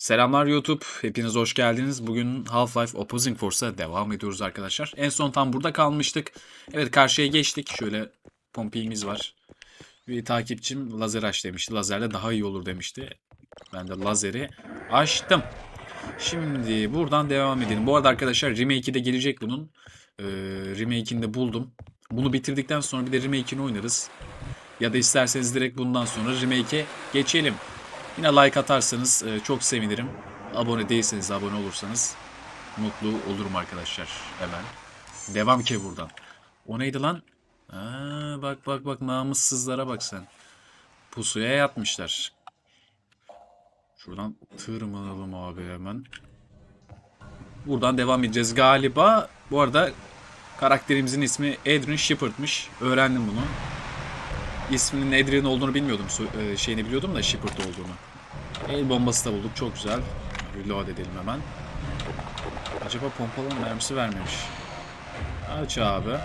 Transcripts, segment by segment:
Selamlar YouTube. Hepiniz hoş geldiniz. Bugün Half-Life Opposing Force'a devam ediyoruz arkadaşlar. En son tam burada kalmıştık. Evet karşıya geçtik. Şöyle pompiğimiz var. Bir takipçim lazer aç demişti. Lazerle daha iyi olur demişti. Ben de lazeri açtım. Şimdi buradan devam edelim. Bu arada arkadaşlar remake'i de gelecek bunun. Ee, remake'ini de buldum. Bunu bitirdikten sonra bir de remake'ini oynarız. Ya da isterseniz direkt bundan sonra remake'e geçelim. Yine like atarsanız e, çok sevinirim. Abone değilseniz abone olursanız mutlu olurum arkadaşlar hemen. Devam ki buradan. O neydi lan? Aa, bak bak bak namussuzlara bak sen. Pusuya yatmışlar. Şuradan tırmanalım abi hemen. Buradan devam edeceğiz galiba. Bu arada karakterimizin ismi Adrian Shepard'mış. Öğrendim bunu. İsminin Adrian olduğunu bilmiyordum. E, şeyini biliyordum da Shepard olduğunu. El bombası da bulduk. Çok güzel. Reload edelim hemen. Acaba pompalı mermisi vermemiş. Aç abi.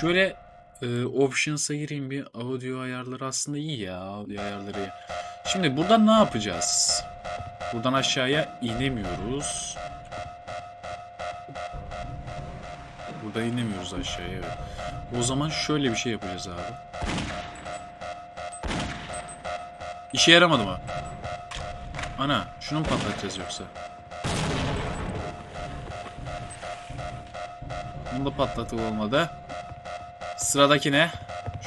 Şöyle e, options'a gireyim bir audio ayarları aslında iyi ya audio ayarları. Şimdi buradan ne yapacağız? Buradan aşağıya inemiyoruz. Burada inemiyoruz aşağıya evet. O zaman şöyle bir şey yapacağız abi. İşe yaramadı mı? Ana şunu mu patlatacağız yoksa? Bunu da patlatıp olmadı. Sıradaki ne?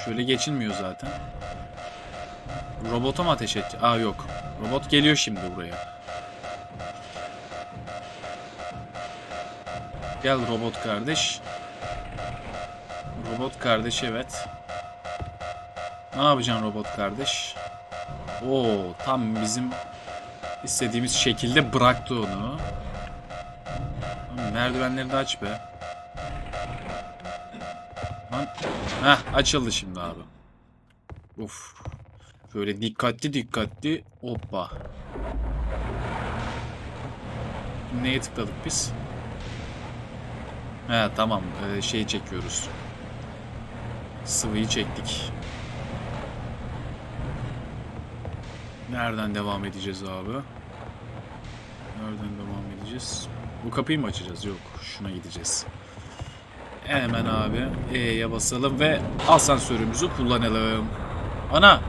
Şöyle geçilmiyor zaten. Robota mı ateş et? Aa yok. Robot geliyor şimdi buraya. Gel robot kardeş. Robot kardeş evet. Ne yapacaksın robot kardeş? Oo tam bizim istediğimiz şekilde bıraktı onu. Merdivenleri de aç be. Lan. Heh açıldı şimdi abi. Uf. Şöyle dikkatli dikkatli. Hoppa. Neye tıkladık biz? He tamam ee, şey çekiyoruz. Sıvıyı çektik. Nereden devam edeceğiz abi? Nereden devam edeceğiz? Bu kapıyı mı açacağız? Yok. Şuna gideceğiz. Hemen abi E'ye basalım ve asansörümüzü kullanalım. Ana!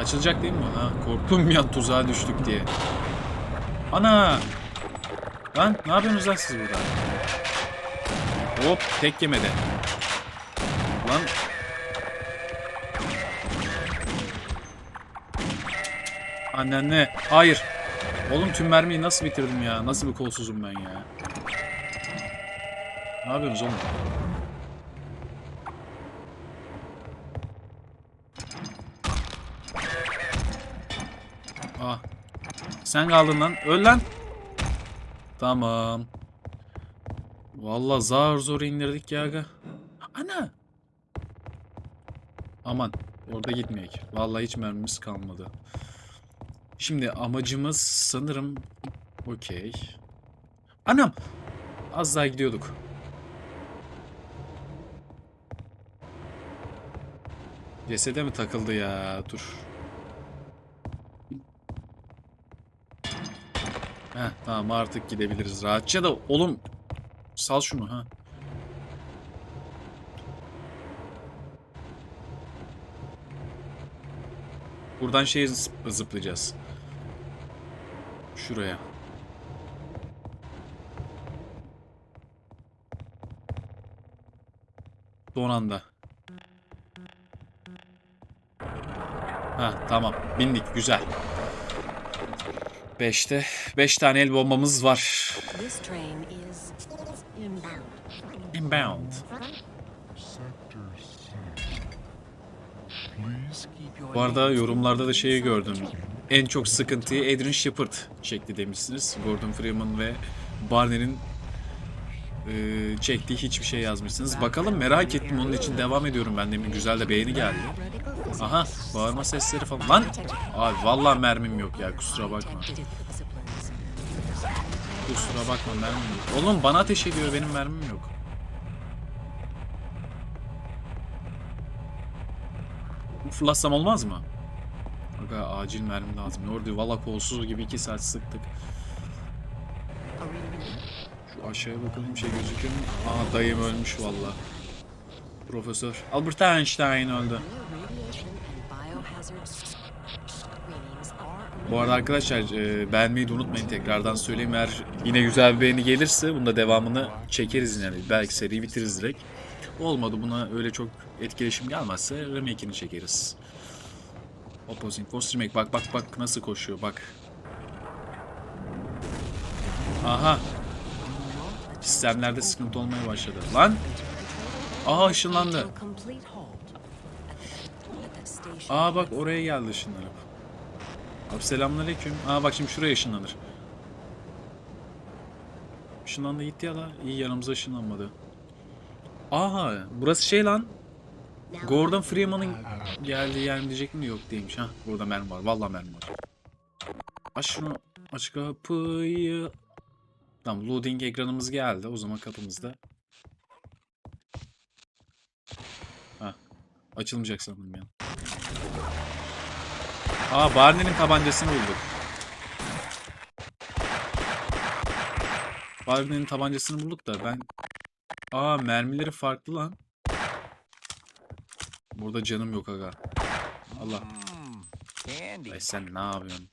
Açılacak değil mi? Ha, korktum ya tuzağa düştük diye. Ana! Lan ne yapıyorsunuz lan siz burada? Hop tek yemedi. Lan Annenle. Hayır. Oğlum tüm mermiyi nasıl bitirdim ya? Nasıl bir kolsuzum ben ya? Ne yapıyorsunuz oğlum? Ah. Sen kaldın lan. Öl lan. Tamam. Vallahi zar zor indirdik ya aga. Ana. Aman. Orada gitmeyek. Vallahi hiç mermimiz kalmadı. Şimdi amacımız sanırım okey. Anam! Az daha gidiyorduk. Cesede mi takıldı ya? Dur. Heh tamam artık gidebiliriz rahatça da oğlum sal şunu ha. Buradan şey zıp- zıplayacağız. Şuraya. Son anda. Ha tamam. Bindik. Güzel. Beşte. Beş tane el bombamız var. İnbound. Bu arada yorumlarda da şeyi gördüm. En çok sıkıntıyı Adrian Shepard çekti demişsiniz. Gordon Freeman ve Barney'nin e, çektiği hiçbir şey yazmışsınız. Bakalım merak ettim onun için devam ediyorum ben de güzel de beğeni geldi. Aha bağırma sesleri falan. Lan abi vallahi mermim yok ya kusura bakma. Kusura bakma mermim yok. Oğlum bana ateş ediyor benim mermim yok. Fırlatsam olmaz mı? Aga acil mermi lazım. Ne? Valla kolsuz gibi 2 saat sıktık. Şu aşağıya bakalım bir şey gözüküyor mu? Aa dayım ölmüş valla. Profesör. Albert Einstein öldü. Bu arada arkadaşlar e, beğenmeyi de unutmayın tekrardan söyleyeyim. Eğer yine güzel bir beğeni gelirse bunda devamını çekeriz yani. Belki seriyi bitiririz direkt. Olmadı buna öyle çok etkileşim gelmezse remake'ini çekeriz. Opposing Force remake bak bak bak nasıl koşuyor bak. Aha. Sistemlerde sıkıntı olmaya başladı. Lan! Aha ışınlandı. Aa bak oraya geldi ışınlanıp. Abi selamünaleyküm. Aa bak şimdi şuraya ışınlanır. Işınlandı gitti ya da iyi yanımıza ışınlanmadı. Aha burası şey lan. Gordon Freeman'ın geldiği yer mi diyecek mi yok değilmiş ha. Burada mermi var. Vallahi mermi var. Aç şunu. Aç kapıyı. Tamam loading ekranımız geldi. O zaman kapımızda. Ha. Açılmayacak sandım ya. Aa Barney'nin tabancasını bulduk. Barney'nin tabancasını bulduk da ben... Aa mermileri farklı lan. Burada canım yok aga. Allah. Ay sen ne yapıyorsun?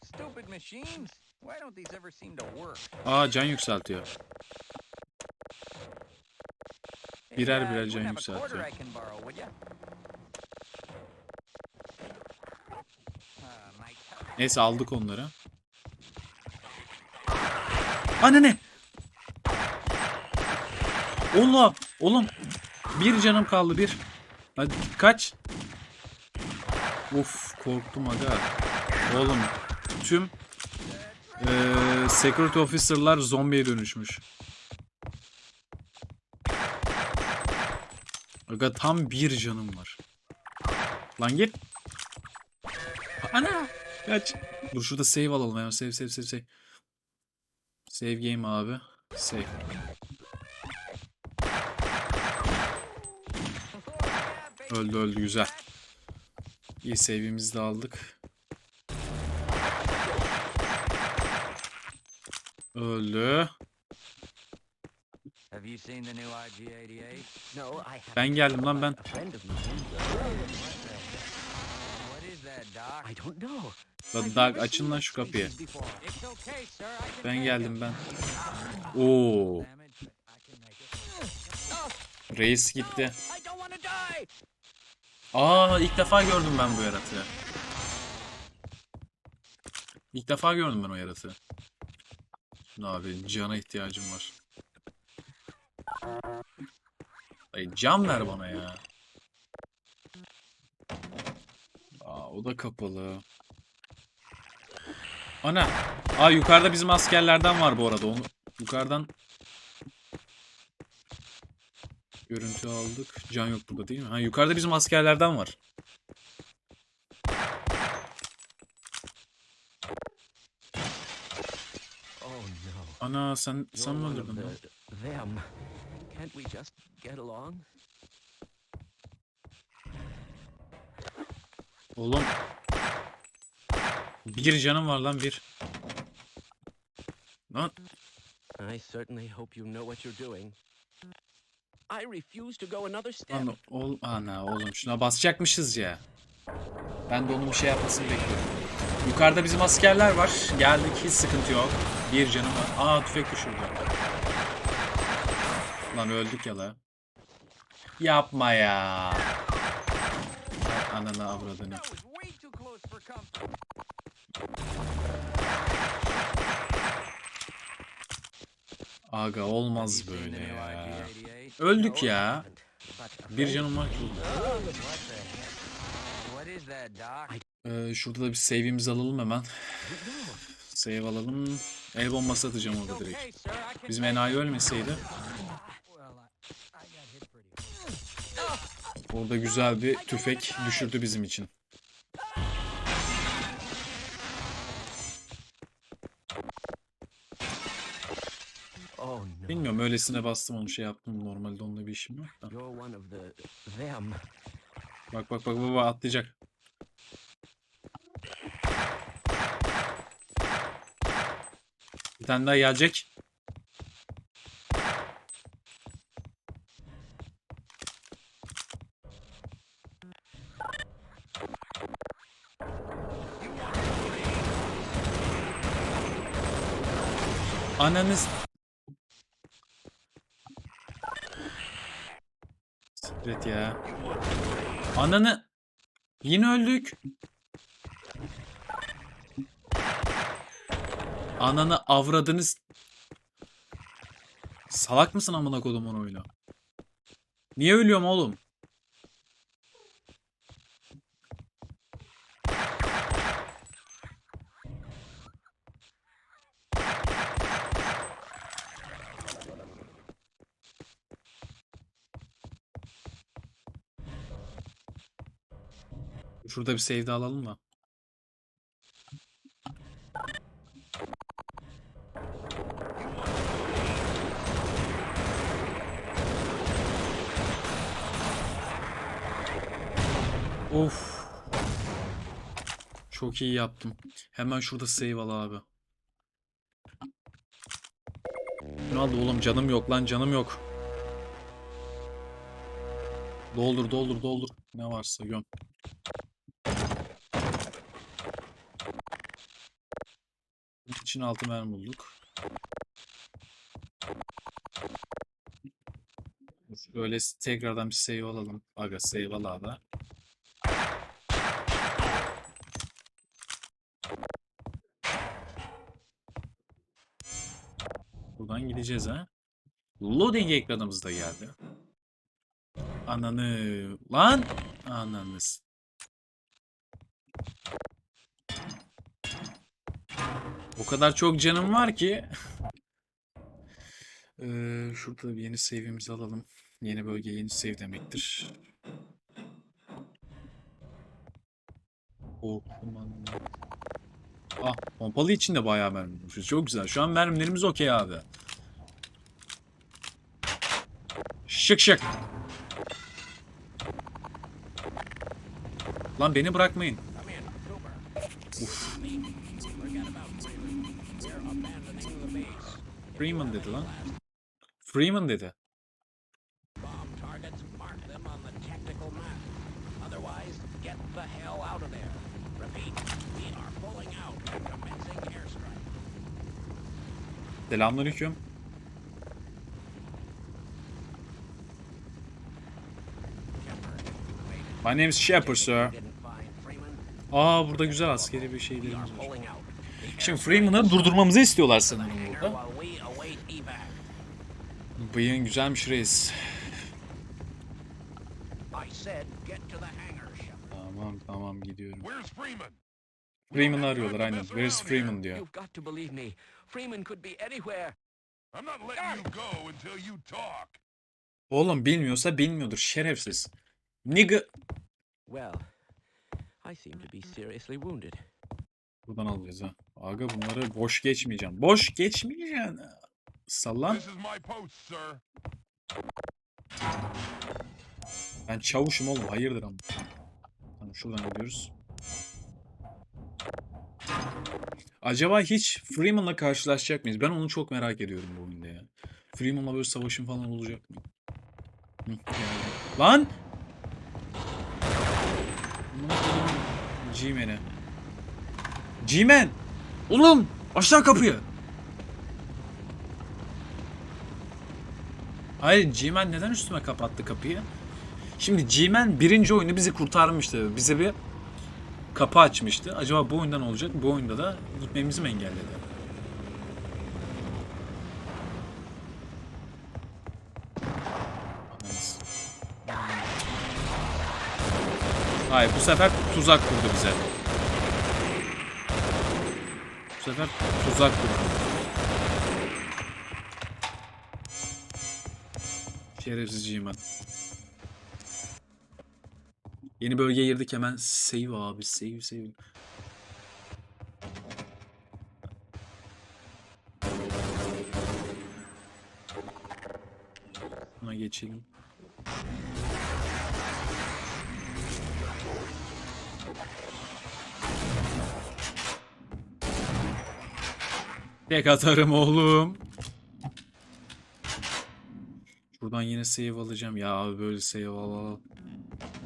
Aa can yükseltiyor. Birer birer can yükseltiyor. Tongue. Neyse aldık onları. Anne ne? Allah! Oğlum! Bir canım kaldı bir. Hadi kaç. Of korktum aga. Oğlum tüm eee security officer'lar zombiye dönüşmüş. Aga tam bir canım var. Lan git. Ana! Kaç. Dur şurada save alalım hemen. Save save save save. Save game abi. Save. Öldü öldü güzel. İyi save'imizi de aldık. Öldü. Have you seen the new IG-88? No, I have Ben geldim lan ben. a friend of mine. What is that, Doc? I don't know. Lan Dag açın lan şu kapıyı. Ben geldim ben. Oo, make it. reis gitti. I don't want to die. Aa ilk defa gördüm ben bu yaratığı. İlk defa gördüm ben o yaratığı. Abi cana ihtiyacım var. Ay can ver bana ya. Aa o da kapalı. Ana. Aa yukarıda bizim askerlerden var bu arada. Onu yukarıdan Görüntü aldık. Can yok burada değil mi? Ha yukarıda bizim askerlerden var. Ana sen sen mi öldürdün lan? the them. Can't we just get along? Oğlum. Bir canım var lan bir. Lan I certainly hope you know what you're doing. I refuse to go another step. lan ol ana oğlum şuna basacakmışız ya. Ben de onun bir şey yapmasını bekliyorum. Yukarıda bizim askerler var. Geldik hiç sıkıntı yok. Bir canım var. Aa tüfek düşürdü. Lan öldük ya la. Yapma ya. Ay, Ananı avradını. Aga olmaz böyle ya. IG-88? Öldük ya. Bir canım var? Ee, şurada da bir save'imizi alalım hemen. Save alalım. El bombası atacağım orada direkt. Bizim enayi ölmeseydi orada güzel bir tüfek düşürdü bizim için. Bilmiyorum öylesine bastım onu şey yaptım normalde onunla bir işim yok da. Bak bak bak baba atlayacak. Bir tane daha gelecek. Ananız Ananı... Yine öldük. Ananı avradınız. Salak mısın amına kodumun oyunu? Niye ölüyorum oğlum? Şurada bir save alalım da. Of. Çok iyi yaptım. Hemen şurada save al abi. Ne oldu oğlum canım yok lan canım yok. Doldur doldur doldur. Ne varsa göm. Bunun için altı mermi bulduk. Böyle tekrardan bir save alalım. Aga save al abi. Buradan gideceğiz ha. Loading ekranımız da geldi. Ananı. Lan. Ananız. O kadar çok canım var ki. Ee, şurada bir yeni save'imizi alalım. Yeni bölge yeni save demektir. Aman. Ah, pompalı için de bayağı mermi. Çok güzel. Şu an mermilerimiz okey abi. Şık şık. Lan beni bırakmayın. Uf. Pulling out and commencing airstrike. Selamünaleyküm. My name is Shepard sir. Freeman. Aa burada güzel askeri bir şeylerimiz var. Şimdi Freeman'ı durdurmamızı istiyorlar sanırım burada. Bıyığın güzelmiş reis. Hangar, Shepard. Tamam tamam gidiyorum. Freeman'ı arıyorlar aynen. Where's Freeman diyor. You've got to believe me. Freeman could be anywhere. I'm not letting you go until you talk. Oğlum bilmiyorsa bilmiyordur şerefsiz. Nigga. Well, I seem to be seriously wounded. Buradan alacağız ha. Aga bunları boş geçmeyeceğim. Boş geçmeyeceksin. Sallan. Ben çavuşum oğlum. Hayırdır ama. Tamam şuradan gidiyoruz. Acaba hiç Freeman'la karşılaşacak mıyız? Ben onu çok merak ediyorum bu oyunda ya. Freeman'la böyle savaşın falan olacak mı? Hı. Lan! G-Man'e. G-Man! Oğlum! Aşağı kapıyı! Hayır G-Man neden üstüme kapattı kapıyı? Şimdi G-Man birinci oyunu bizi kurtarmıştı. Bize bir kapı açmıştı. Acaba bu oyundan olacak? Bu oyunda da gitmemizi mi engelledi? Hayır bu sefer tuzak kurdu bize. Bu sefer tuzak kurdu. Şerefsiz G-Man. Yeni bölgeye girdik hemen save abi save save. Buna geçelim. Tek atarım oğlum. Şuradan yine save alacağım. Ya abi böyle save al al.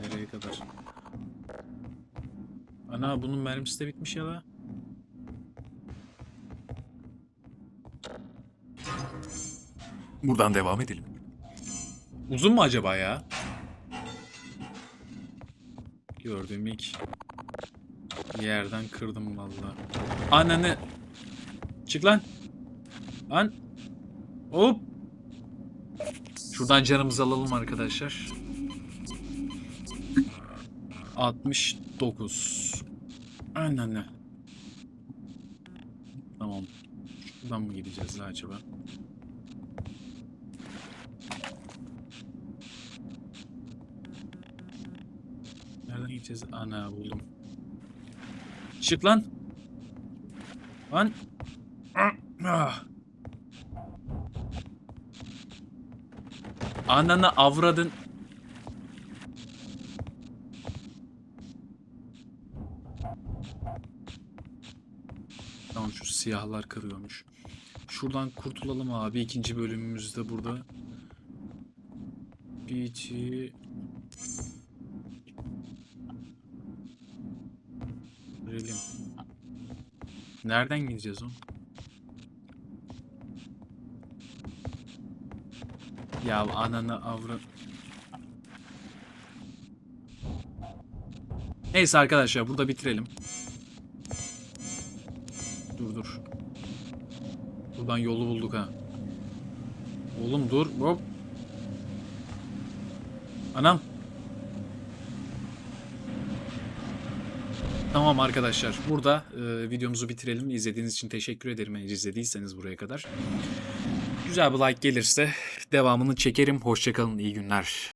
Nereye kadar? Ana bunun mermisi de bitmiş ya la. Buradan devam edelim. Uzun mu acaba ya? Gördüğüm ilk yerden kırdım vallahi. Ananı Çık lan. Lan. Hop. Şuradan canımızı alalım arkadaşlar. 69. Aynen ne. Tamam. Şuradan mı gideceğiz la acaba? Nereden gideceğiz? Ana buldum. Çık lan. Lan. Ah. Ananı avradın. Tamam şu siyahlar kırıyormuş. Şuradan kurtulalım abi. İkinci bölümümüzde burada. İki... Görelim. Nereden gideceğiz oğlum? Ya ananı avra... Neyse arkadaşlar burada bitirelim. Dur dur. Buradan yolu bulduk ha. Oğlum dur. Hop. Anam. Tamam arkadaşlar. Burada e, videomuzu bitirelim. İzlediğiniz için teşekkür ederim. Eğer izlediyseniz buraya kadar. Güzel bir like gelirse devamını çekerim. Hoşçakalın. iyi günler.